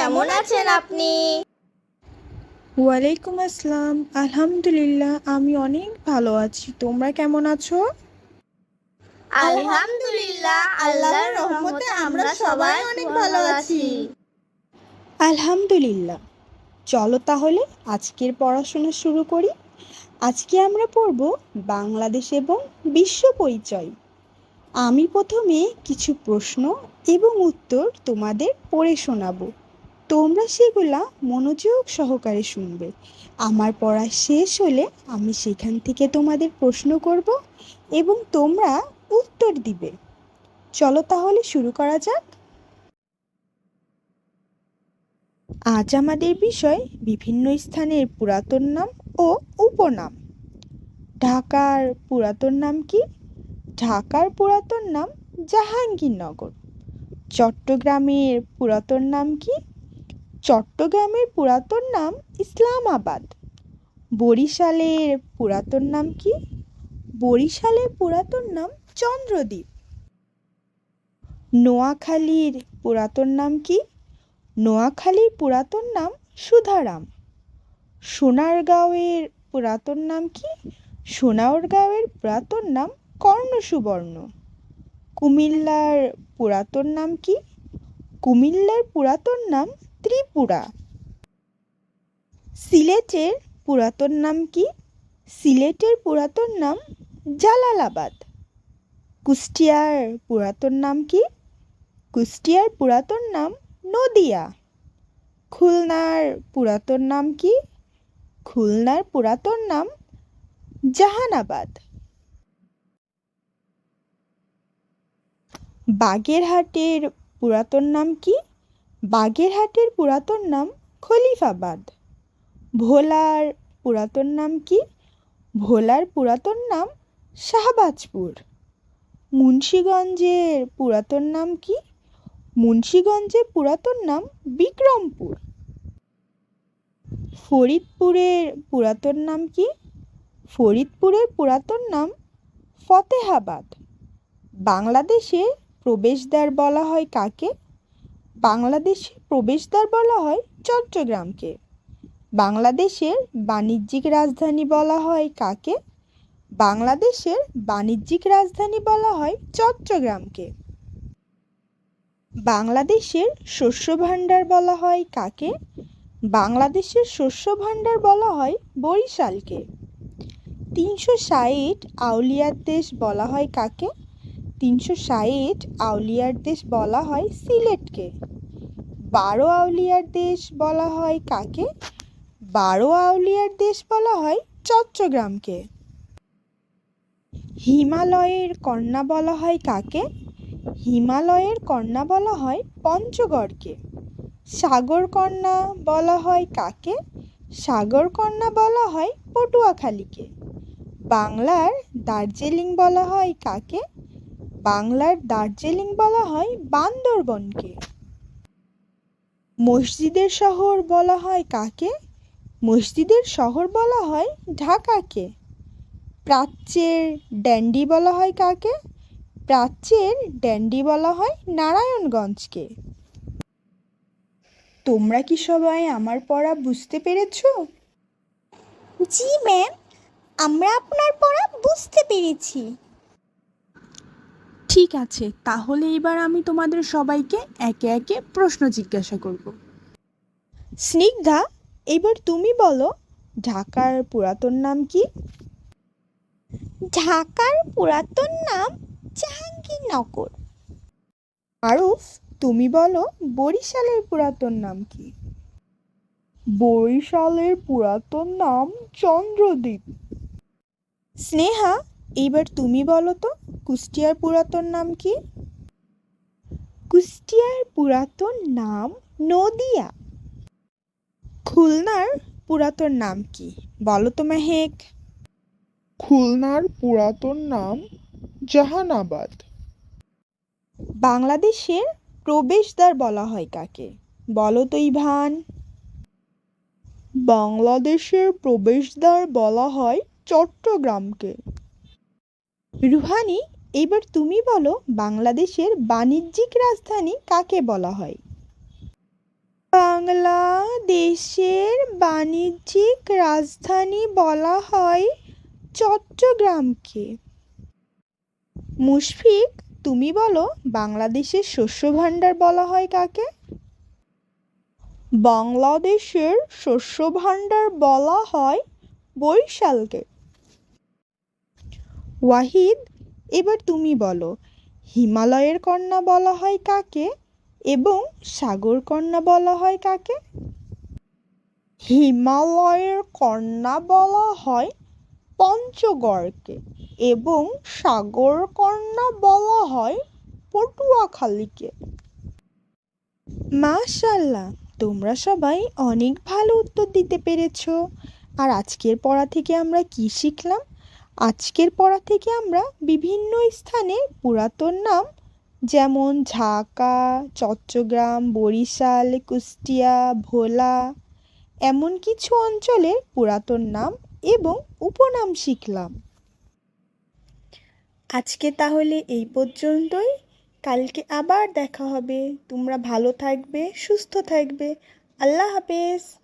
কেমন আছেন আপনি? ওয়ালাইকুম আসসালাম। আলহামদুলিল্লাহ আমি অনেক ভালো আছি। তোমরা কেমন আছো? আলহামদুলিল্লাহ আল্লাহর রহমতে আমরা সবাই অনেক ভালো আছি। আলহামদুলিল্লাহ। চলো তাহলে আজকের পড়াশোনা শুরু করি। আজকে আমরা পড়ব বাংলাদেশ এবং বিশ্ব পরিচয়। আমি প্রথমে কিছু প্রশ্ন এবং উত্তর তোমাদের পড়ে শোনাবো। তোমরা সেগুলা মনোযোগ সহকারে শুনবে। আমার পড়া শেষ হলে আমি সেখান থেকে তোমাদের প্রশ্ন করব এবং তোমরা উত্তর দিবে। চলো তাহলে শুরু করা যাক। আজ আমাদের বিষয় বিভিন্ন স্থানের পুরাতন নাম ও উপনাম। ঢাকার পুরাতন নাম কি? ঢাকার পুরাতন নাম জাহাঙ্গীরনগর। চট্টগ্রামের পুরাতন নাম কি? চট্টগ্রামের পুরাতন নাম ইসলামাবাদ। বরিশালের পুরাতন নাম কি? বরিশালের পুরাতন নাম চন্দ্রদ্বীপ। নোয়াখালীর পুরাতন নাম কি? নোয়াখালীর পুরাতন নাম সুধারাম। সোনারগাঁওয়ের পুরাতন নাম কি? সোনারগাঁওয়ের পুরাতন নাম কর্ণসুবর্ণ। কুমিল্লার পুরাতন নাম কি? কুমিল্লার পুরাতন নাম ত্রিপুরা। সিলেটের পুরাতন নাম কি? সিলেটের পুরাতন নাম জালালাবাদ। কুষ্টিয়ার পুরাতন নাম কি? কুষ্টিয়ার পুরাতন নাম নদিয়া। খুলনার পুরাতন নাম কি? খুলনার পুরাতন নাম জাহানাবাদ। বাগেরহাটের পুরাতন নাম কি? বাগেরহাটের পুরাতন নাম খলিফাবাদ। ভোলার পুরাতন নাম কি? ভোলার পুরাতন নাম শাহবাজপুর। মুন্সীগঞ্জের পুরাতন নাম কি? মুন্সীগঞ্জের পুরাতন নাম বিক্রমপুর। ফরিদপুরের পুরাতন নাম কি? ফরিদপুরের পুরাতন নাম ফতেহাবাদ। বাংলাদেশে প্রবেশদ্বার বলা হয় কাকে? বাংলাদেশে প্রবেশদ্বার বলা হয় চট্টগ্রামকে। বাংলাদেশের বাণিজ্যিক রাজধানী বলা হয় কাকে? বাংলাদেশের বাণিজ্যিক রাজধানী বলা হয় চট্টগ্রামকে। বাংলাদেশের শস্য ভাণ্ডার বলা হয় কাকে? বাংলাদেশের শস্য ভাণ্ডার বলা হয় বরিশালকে। তিনশো ষাট আউলিয়ার দেশ বলা হয় কাকে? তিনশো ষাট আউলিয়ার দেশ বলা হয় সিলেটকে। বারো আউলিয়ার দেশ বলা হয় কাকে? বারো আউলিয়ার দেশ বলা হয় চট্টগ্রামকে। হিমালয়ের কন্যা বলা হয় কাকে? হিমালয়ের কন্যা বলা হয় পঞ্চগড়কে। সাগরকন্যা বলা হয় কাকে? সাগরকন্যা বলা হয় পটুয়াখালীকে। বাংলার দার্জিলিং বলা হয় কাকে? বাংলার দার্জিলিং বলা হয় বান্দরবনকে। মসজিদের শহর বলা হয় কাকে? মসজিদের শহর বলা হয় ঢাকাকে। প্রাচ্যের ড্যান্ডি বলা হয় কাকে? প্রাচ্যের ড্যান্ডি বলা হয় নারায়ণগঞ্জকে। তোমরা কি সবাই আমার পড়া বুঝতে পেরেছ? জি ম্যাম আমরা আপনার পড়া বুঝতে পেরেছি। ঠিক আছে তাহলে এবার আমি তোমাদের সবাইকে একে একে প্রশ্ন জিজ্ঞাসা করব। স্নিগ্ধা এবার তুমি বলো ঢাকার পুরাতন নাম কি? ঢাকার পুরাতন নাম জাহাঙ্গীরনগর। আরুফ তুমি বলো বরিশালের পুরাতন নাম কি? বরিশালের পুরাতন নাম চন্দ্রদ্বীপ। স্নেহা এইবার তুমি বলো তো কুষ্টিয়ার পুরাতন নাম কি? কুষ্টিয়ার পুরাতন নাম নদিয়া। খুলনার পুরাতন নাম কি? বলো তো মেহেক। খুলনার পুরাতন নাম জাহানাবাদ। বাংলাদেশের প্রবেশদ্বার বলা হয় কাকে? বলো তো ইভান। বাংলাদেশের প্রবেশদ্বার বলা হয় চট্টগ্রামকে। রুহানি এবার তুমি বলো, বাংলাদেশের বাণিজ্যিক রাজধানী কাকে বলা হয়? বাংলাদেশের বাণিজ্যিক রাজধানী বলা হয় চট্টগ্রামকে। মুশফিক, তুমি বলো, বাংলাদেশের শস্য ভাণ্ডার বলা হয় কাকে? বাংলাদেশের শস্য ভাণ্ডার বলা হয় বরিশালকে। ওয়াহিদ এবার তুমি বলো, হিমালয়ের কন্যা বলা হয় কাকে এবং সাগর কন্যা বলা হয় কাকে? হিমালয়ের কন্যা বলা হয় পঞ্চগড়কে এবং সাগর কন্যা বলা হয় পটুয়াখালীকে। মাশাল্লাহ তোমরা সবাই অনেক ভালো উত্তর দিতে পেরেছ। আর আজকের পড়া থেকে আমরা কি শিখলাম? আজকের পড়া থেকে আমরা বিভিন্ন স্থানের পুরাতন নাম, যেমন ঢাকা, চট্টগ্রাম, বরিশাল, কুষ্টিয়া, ভোলা, এমন কিছু অঞ্চলের পুরাতন নাম এবং উপনাম শিখলাম। আজকে তাহলে এই পর্যন্তই। কালকে আবার দেখা হবে। তোমরা ভালো থাকবে, সুস্থ থাকবে। আল্লাহ হাফেজ।